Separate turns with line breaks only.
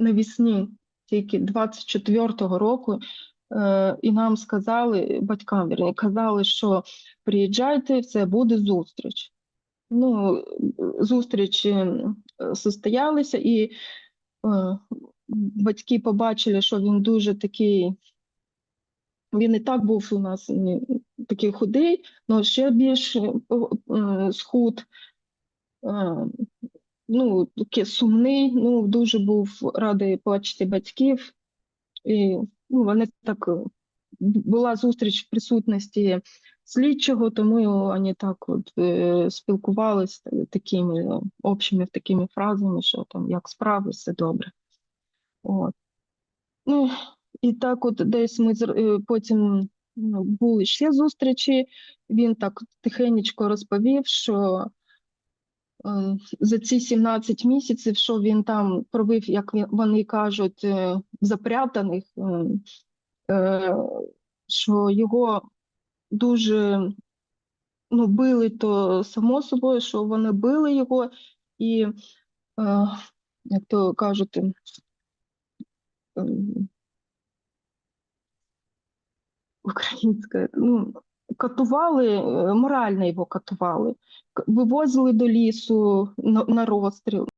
навесні, тільки 24-го року, е, і нам сказали, батькам вірні, казали, що приїжджайте, це буде зустріч. Ну, зустріч е, состоялися, і е, батьки побачили, що він дуже такий. Він і так був у нас такий худий, але ще більш е, схуд. Ну, такий сумний, ну, дуже був радий бачити батьків. І ну, вони так е, була зустріч в присутності слідчого, тому вони так от е, спілкувалися такими общими такими фразами, що там як справи, все добре. От. Ну, і так, от десь ми е, потім ну, були ще зустрічі. Він так тихенечко розповів, що за ці 17 місяців, що він там провів, як вони кажуть, е, запрятаних, е, е, що його дуже ну, били, то само собою, що вони били його, і, е, як то кажуть, ем, українська, ну, катували, е, морально його катували, вивозили до лісу на розстріл.